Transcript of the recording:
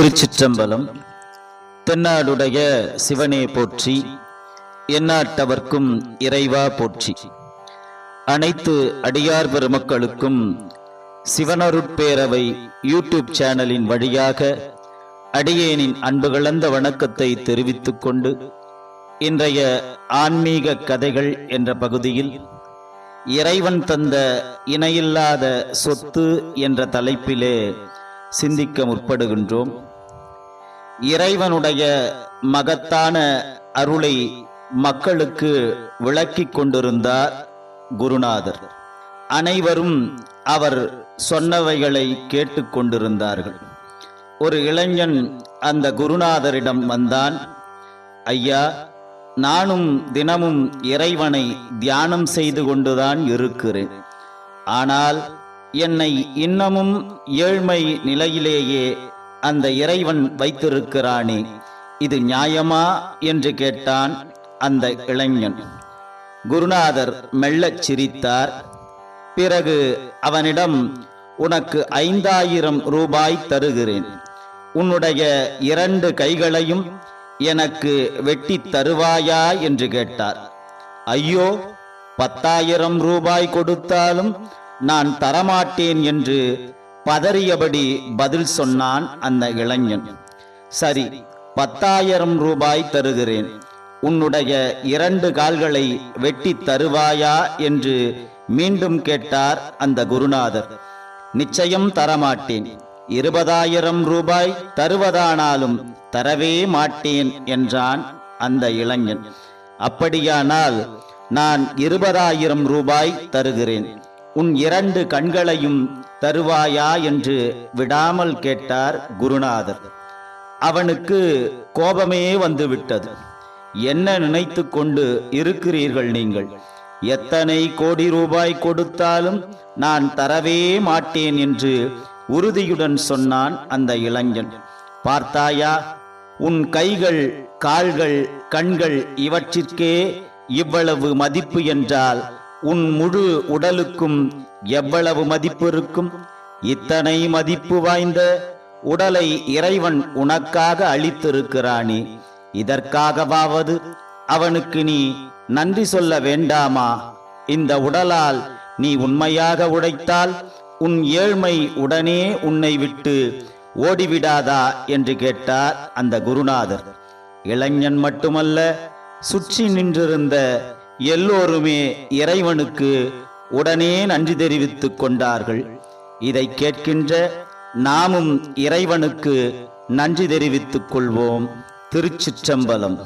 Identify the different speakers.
Speaker 1: திருச்சிற்றம்பலம் தென்னாடுடைய சிவனே போற்றி எந்நாட்டவர்க்கும் இறைவா போற்றி. அனைத்து அடியார் பெருமக்களுக்கும் சிவனருட்பேரவை யூடியூப் சேனலின் வழியாக அடியேனின் அன்பு கலந்த வணக்கத்தை தெரிவித்துக் கொண்டு இன்றைய ஆன்மீக கதைகள் என்ற பகுதியில் இறைவன் தந்த இணையில்லாத சொத்து என்ற தலைப்பிலே சிந்திக்க முற்படுகின்றோம். இறைவனுடைய மகத்தான அருளை மக்களுக்கு விளக்கிக் கொண்டிருந்தார் குருநாதர். அனைவரும் அவர் சொன்னவைகளை கேட்டுக்கொண்டிருந்தார்கள் ஒரு இளைஞன் அந்த குருநாதரிடம் வந்தான் ஐயா நானும் தினமும் இறைவனை தியானம் செய்து கொண்டுதான் இருக்கிறேன். ஆனால் என்னை இன்னமும் ஏழ்மை நிலையிலேயே அந்த இறைவன் வைத்திருக்கிறானே. இது நியாயமா என்று கேட்டான் அந்த இளைஞன். குருநாதர் மெல்லச் சிரித்தார். பிறகு அவனிடம் உனக்கு ஐந்தாயிரம் ரூபாய் தருகிறேன். உன்னுடைய இரண்டு கைகளையும் எனக்கு வெட்டி தருவாயா? என்று கேட்டார். ஐயோ பத்தாயிரம் ரூபாய் கொடுத்தாலும் நான் தரமாட்டேன் என்று பதறியபடி பதில் சொன்னான் அந்த இளைஞன். சரி பத்தாயிரம் ரூபாய் தருகிறேன். உன்னுடைய இரண்டு கால்களை வெட்டி தருவாயா? என்று மீண்டும் கேட்டார் அந்த குருநாதர். நிச்சயம் தரமாட்டேன். இருபதாயிரம் ரூபாய் தருவதானாலும் தரவே மாட்டேன் என்றான் அந்த இளைஞன். அப்படியானால் நான் இருபதாயிரம் ரூபாய் தருகிறேன். உன் இரண்டு கண்களையும் தருவாயா என்று விடாமல் கேட்டார் குருநாதர். அவனுக்கு கோபமே வந்துவிட்டது. என்ன நினைத்து கொண்டு இருக்கிறீர்கள் நீங்கள்? எத்தனை கோடி ரூபாய் கொடுத்தாலும் நான் தரவே மாட்டேன் என்று உறுதியுடன் சொன்னான் அந்த இளைஞன். பார்த்தாயா உன் கைகள் கால்கள் கண்கள் இவற்றிற்கே இவ்வளவு மதிப்பு என்றால் உன் முழு உடலுக்கும் எவ்வளவு மதிப்பு இருக்கும்? இத்தனை மதிப்பு வாய்ந்த உடலை இறைவன் உனக்காக அளித்திருக்கிறானே. இதற்காகவாவது அவனுக்கு நீ நன்றி சொல்ல வேண்டாமா? இந்த உடலால் நீ உண்மையாக உடைத்தால் உன் ஏழ்மை உடனே உன்னை விட்டு ஓடிவிடாதா? என்று கேட்டார் அந்த குருநாதர். இளைஞன் மட்டுமல்ல சுற்றி நின்றிருந்த எல்லோருமே இறைவனுக்கு உடனே நன்றி தெரிவித்துக் கொண்டார்கள். இதை கேட்கின்ற நாமும் இறைவனுக்கு நன்றி தெரிவித்துக் கொள்வோம். திருச்சிற்றம்பலம்.